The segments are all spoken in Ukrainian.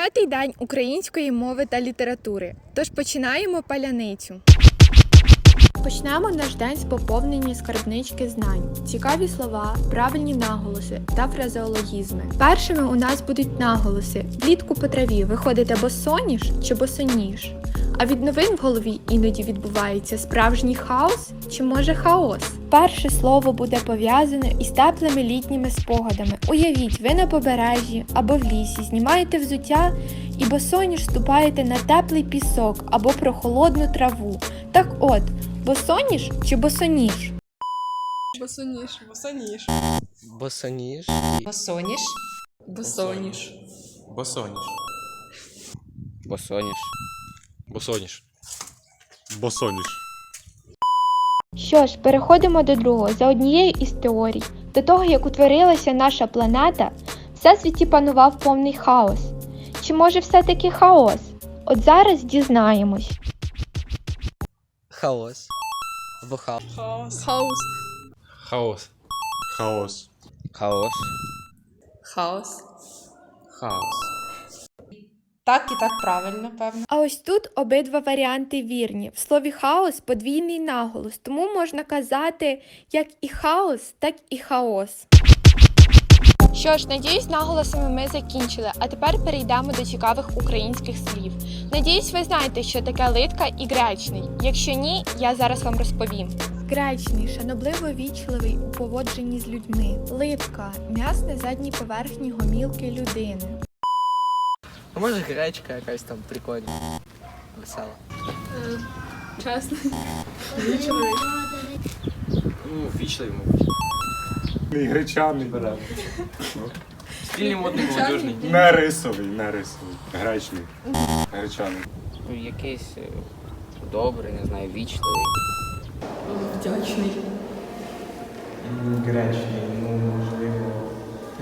25-й день української мови та літератури. Тож починаємо паляницю. Почнемо наш день з поповнення скарбнички знань, цікаві слова, правильні наголоси та фразеологізми. Першими у нас будуть наголоси: влітку по траві виходите босоніж чи босоніж. А від новин в голові іноді відбувається справжній хаос чи може хаос. Перше слово буде пов'язане із теплими літніми спогадами. Уявіть, ви на побережжі або в лісі знімаєте взуття і босоніж ступаєте на теплий пісок або прохолодну траву. Так от, босоніж чи босоніж? Босоніж, босоніж. Босоніж. Босоніж. Босоніж. Босоніж. Босоніж. Босоніж. Босоніж. Що ж, переходимо до другого. За однією із теорій, до того як утворилася наша планета, в всесвіті панував повний хаос. Чи може все-таки хаос? От зараз дізнаємось. Хаос. Або хаос. Хаос. Хаос. Хаос. Хаос. Хаос. Хаос. Хаос. Так і так правильно, певно. А ось тут обидва варіанти вірні. В слові хаос подвійний наголос, тому можна казати як і хаос, так і хаос. Що ж, надіюсь, наголосами ми закінчили, а тепер перейдемо до цікавих українських слів. Надіюсь, ви знаєте, що таке литка і гречний. Якщо ні, я зараз вам розповім. Гречний шанобливо вічливий у поводженні з людьми. Литка м'ясне задній поверхні гомілки людини. А може гречка якась там прикольна. Весела. Чесно. Ну, вічливий, мабуть. І гречаний. Стильний модний молодіжний. Не рисовий, не рисовий. Гречний. Гречаний. Ну, якийсь е, добрий, не знаю, вічливий. Вдячний. Гречний, ну можливо,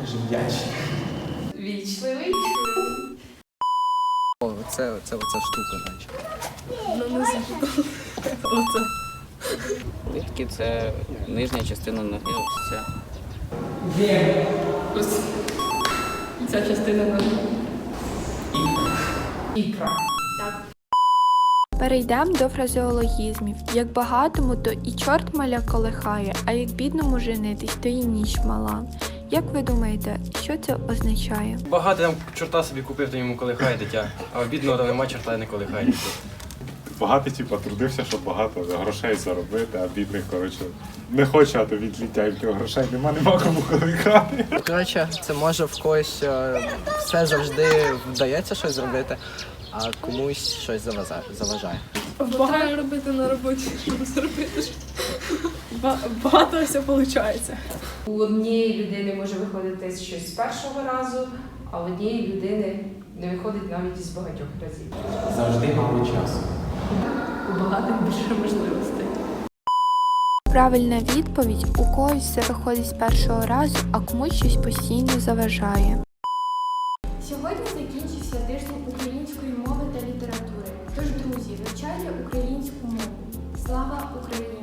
теж вдячний. Вічливий. О, це, це оця штука, значить. Ну, не забуду. Оце. Литки це нижня частина ноги, ось це. Ось. Ця частина ноги. Ікра. Перейдемо до фразеологізмів. Як багатому, то і чорт маля колихає, а як бідному женитись, то і ніч мала. Як ви думаєте, що це означає? Багато там чорта собі купив, то йому колихає дитя. А бідного там нема чорта не колихає дитя. Багатий, типа, трудився, щоб багато грошей заробити, а бідний, коротше, не хоче, а то відліття, і в нього грошей нема, нема кому коли грати. Ну, Коротше, це може в когось е, все завжди вдається щось зробити, а комусь щось заваза- заважає. Багато робити на роботі, щоб зробити. Багато все виходить. У однієї людини може виходити щось з першого разу, а у однієї людини не виходить навіть із багатьох разів. Завжди мало часу. У багатих більше можливостей. Правильна відповідь у когось все виходить з першого разу, а комусь щось постійно заважає. Сьогодні закінчився тиждень української мови та літератури. Тож, друзі, вивчайте українську мову. Слава Україні!